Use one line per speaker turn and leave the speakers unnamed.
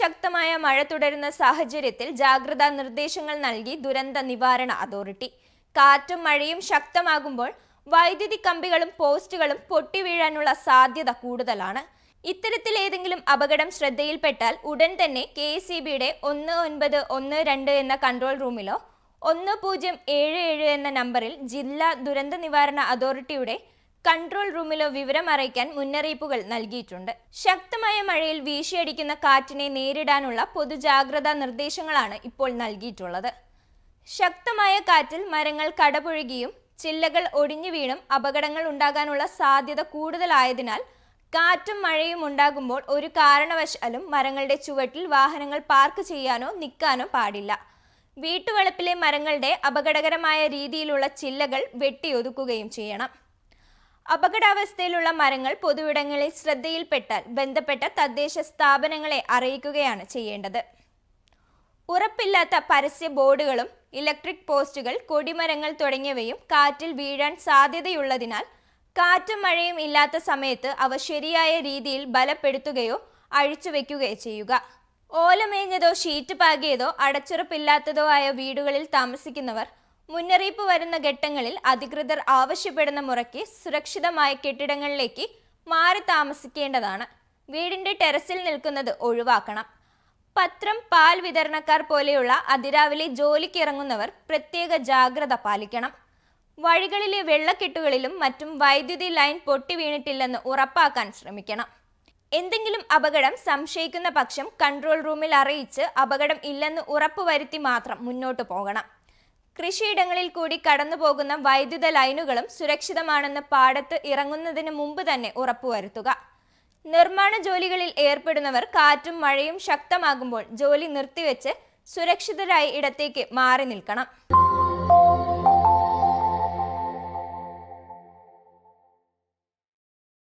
ശക്തമായ മഴ തുടരുന്ന സാഹചര്യത്തിൽ ജാഗ്രതാ നിർദ്ദേശങ്ങൾ നൽകി ദുരന്ത നിവാരണ അതോറിറ്റി. കാറ്റും മഴയും ശക്തമാകുമ്പോൾ വൈദ്യുതി കമ്പികളും പോസ്റ്റുകളും പൊട്ടിവീഴാനുള്ള സാധ്യത കൂടുതലാണ്. ഇത്തരത്തിൽ ഏതെങ്കിലും അപകടം ശ്രദ്ധയിൽപ്പെട്ടാൽ ഉടൻ തന്നെ കെ എസ് ഒന്ന് ഒൻപത് ഒന്ന് രണ്ട് എന്ന കൺട്രോൾ റൂമിലോ ഒന്ന് പൂജ്യം ഏഴ് ഏഴ് എന്ന നമ്പറിൽ ജില്ലാ ദുരന്ത നിവാരണ അതോറിറ്റിയുടെ കൺട്രോൾ റൂമിലോ വിവരം അറിയിക്കാൻ മുന്നറിയിപ്പുകൾ നൽകിയിട്ടുണ്ട്. ശക്തമായ മഴയിൽ വീശിയടിക്കുന്ന കാറ്റിനെ നേരിടാനുള്ള പൊതുജാഗ്രതാ നിർദ്ദേശങ്ങളാണ് ഇപ്പോൾ നൽകിയിട്ടുള്ളത്. ശക്തമായ കാറ്റിൽ മരങ്ങൾ കടപുഴകിയും ചില്ലകൾ ഒടിഞ്ഞു വീണും അപകടങ്ങൾ ഉണ്ടാകാനുള്ള സാധ്യത കൂടുതലായതിനാൽ കാറ്റും മഴയും ഉണ്ടാകുമ്പോൾ ഒരു കാരണവശാലും മരങ്ങളുടെ ചുവട്ടിൽ വാഹനങ്ങൾ പാർക്ക് ചെയ്യാനോ നിൽക്കാനോ പാടില്ല. വീട്ടുവളപ്പിലെ മരങ്ങളുടെ അപകടകരമായ രീതിയിലുള്ള ചില്ലകൾ വെട്ടിയൊതുക്കുകയും ചെയ്യണം. അപകടാവസ്ഥയിലുള്ള മരങ്ങൾ പൊതുവിടങ്ങളിൽ ശ്രദ്ധയിൽപ്പെട്ടാൽ ബന്ധപ്പെട്ട തദ്ദേശ സ്ഥാപനങ്ങളെ അറിയിക്കുകയാണ് ചെയ്യേണ്ടത്. ഉറപ്പില്ലാത്ത പരസ്യ ബോർഡുകളും ഇലക്ട്രിക് പോസ്റ്റുകൾ കൊടിമരങ്ങൾ തുടങ്ങിയവയും കാറ്റിൽ വീഴാൻ സാധ്യതയുള്ളതിനാൽ കാറ്റും മഴയും ഇല്ലാത്ത സമയത്ത് അവ ശരിയായ രീതിയിൽ ബലപ്പെടുത്തുകയോ അഴിച്ചുവെക്കുകയോ ചെയ്യുക. ഓലമേഞ്ഞതോ ഷീറ്റ് പാകിയതോ അടച്ചുറപ്പില്ലാത്തതോ ആയ വീടുകളിൽ താമസിക്കുന്നവർ മുന്നറിയിപ്പ് വരുന്ന ഘട്ടങ്ങളിൽ അധികൃതർ ആവശ്യപ്പെടുന്ന മുറയ്ക്ക് സുരക്ഷിതമായ കെട്ടിടങ്ങളിലേക്ക് മാറി താമസിക്കേണ്ടതാണ്. വീടിന്റെ ടെറസിൽ നിൽക്കുന്നത് ഒഴിവാക്കണം. പത്രം പാൽ വിതരണക്കാർ പോലെയുള്ള അതിരാവിലെ ജോലിക്ക് ഇറങ്ങുന്നവർ പ്രത്യേക ജാഗ്രത പാലിക്കണം. വഴികളിലെ വെള്ളക്കെട്ടുകളിലും മറ്റും വൈദ്യുതി ലൈൻ പൊട്ടി വീണിട്ടില്ലെന്ന് ഉറപ്പാക്കാൻ ശ്രമിക്കണം. എന്തെങ്കിലും അപകടം സംശയിക്കുന്ന പക്ഷം കൺട്രോൾ റൂമിൽ അറിയിച്ച് അപകടം ഇല്ലെന്ന് ഉറപ്പുവരുത്തി മാത്രം മുന്നോട്ട് പോകണം. കൃഷിയിടങ്ങളിൽ കൂടി കടന്നുപോകുന്ന വൈദ്യുത ലൈനുകളും സുരക്ഷിതമാണെന്ന് പാടത്ത് ഇറങ്ങുന്നതിന് മുമ്പ് തന്നെ ഉറപ്പുവരുത്തുക. നിർമ്മാണ ജോലികളിൽ ഏർപ്പെടുന്നവർ കാറ്റും മഴയും ശക്തമാകുമ്പോൾ ജോലി നിർത്തിവെച്ച് സുരക്ഷിതരായ ഇടത്തേക്ക് മാറി നിൽക്കണം.